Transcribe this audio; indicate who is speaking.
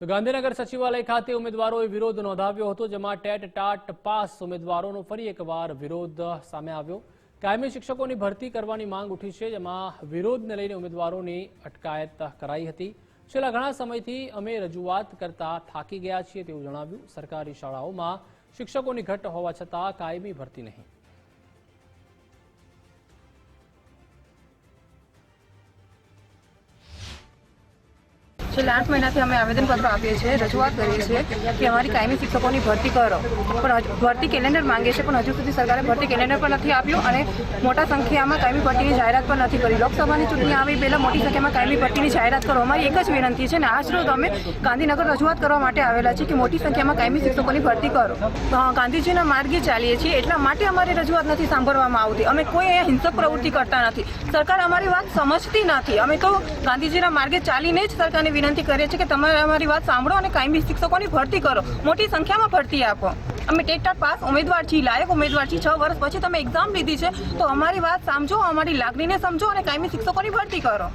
Speaker 1: તો ગાંધીનગર સચિવાલય ખાતે ઉમેદવારોએ વિરોધ નોંધાવ્યો હતો, જેમાં ટેટ ટાટ પાસ ઉમેદવારોનો ફરી એકવાર વિરોધ સામે આવ્યો. કાયમી શિક્ષકોની ભરતી કરવાની માંગ ઉઠી છે, જેમાં વિરોધને લઈને ઉમેદવારોની અટકાયત કરાઈ હતી. છેલ્લા ઘણા સમયથી અમે રજૂઆત કરતા થાકી ગયા છીએ તેવું જણાવ્યું. સરકારી શાળાઓમાં શિક્ષકોની ઘટ હોવા છતાં કાયમી ભરતી નહીં.
Speaker 2: છેલ્લા આઠ મહિનાથી અમે આવેદનપત્ર આપીએ છીએ, રજૂઆત કરીએ છીએ કે અમારી કાયમી શિક્ષકોની ભરતી કરો. પણ ભરતી કેલેન્ડર માંગે છે, પણ હજુ સુધી સરકારે ભરતી કેલેન્ડર પણ નથી આપ્યું અને મોટા સંખ્યામાં કાયમી ભરતીની જાહેરાત પણ નથી કરી. લોકસભાની ચૂંટણી આવી પહેલાં મોટી સંખ્યામાં કાયમી ભરતીની જાહેરાત કરો. અમારી એક જ વિનંતી છે અને આજ રોજ અમે ગાંધીનગર રજૂઆત કરવા માટે આવેલા છે કે મોટી સંખ્યામાં કાયમી શિક્ષકોની ભરતી કરો. ગાંધીજીના માર્ગે ચાલીએ છીએ, એટલા માટે અમારી રજૂઆત નથી સાંભળવામાં આવતી. અમે કોઈ અહીંયા હિંસક પ્રવૃત્તિ કરતા નથી. સરકાર અમારી વાત સમજતી નથી. અમે તો ગાંધીજીના માર્ગે ચાલીને જ સરકારને વિનંતી કરીએ છીએ કે તમે અમારી વાત સાંભળો અને કાયમી શિક્ષકોની ભરતી કરો. મોટી સંખ્યામાં ભરતી આપો. અમે ટેટટાટ પાસ ઉમેદવાર છીએ, લાયક ઉમેદવાર છીએ. છ વર્ષ પછી તમે એક્ઝામ લીધી છે, તો અમારી વાત સમજો અમારી લાગણીને સમજો અને કાયમી શિક્ષકોની ભરતી કરો.